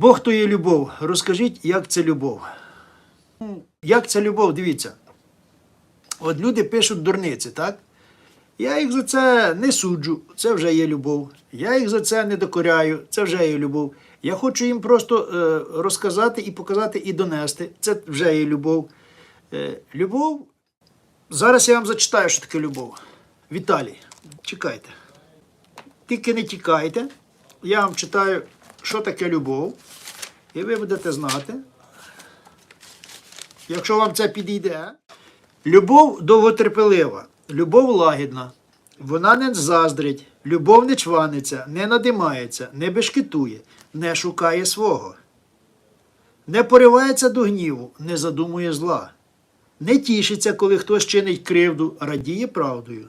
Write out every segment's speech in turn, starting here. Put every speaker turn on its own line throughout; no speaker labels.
Бог то є любов. Розкажіть, як це любов. Як це любов? Дивіться. От люди пишуть дурниці, так? Я їх за це не суджу, це вже є любов. Я їх за це не докоряю, це вже є любов. Я хочу їм просто е, розказати і показати і донести. Це вже є любов. Е, любов. Зараз я вам зачитаю, що таке любов. Віталій, чекайте. Тільки не тікайте. Я вам читаю, що таке любов. І ви будете знати. Якщо вам це підійде. Любов довготерпелива, любов лагідна. Вона не заздрить, любов не чваниться, не надимається, не бешкетує, не шукає свого. Не поривається до гніву, не задумує зла. Не тішиться, коли хтось чинить кривду, радіє правдою.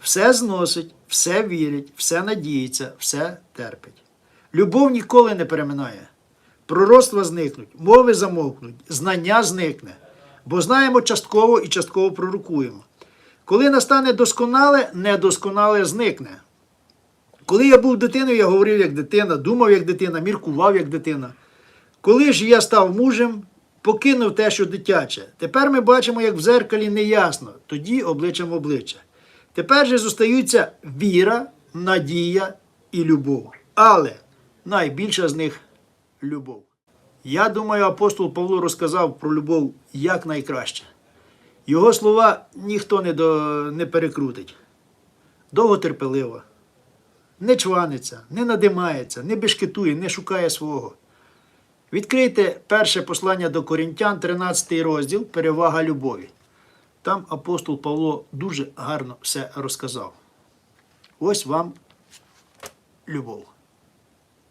Все зносить, все вірить, все надіється, все терпить. Любов ніколи не переминає. Пророцтва зникнуть, мови замовкнуть, знання зникне, бо знаємо частково і частково пророкуємо. Коли настане досконале, недосконале зникне. Коли я був дитиною, я говорив як дитина, думав як дитина, міркував як дитина. Коли ж я став мужем, покинув те, що дитяче. Тепер ми бачимо, як в зеркалі неясно, тоді обличчям обличчя. Тепер же зостаються віра, надія і любов. Але найбільша з них любов. Я думаю, апостол Павло розказав про любов як найкраще. Його слова ніхто не, до, не перекрутить. Довготерпелива, не чваниться, не надимається, не бешкетує, не шукає свого. Відкрийте перше послання до Корінтян, 13 розділ Перевага любові. Там апостол Павло дуже гарно все розказав. Ось вам любов.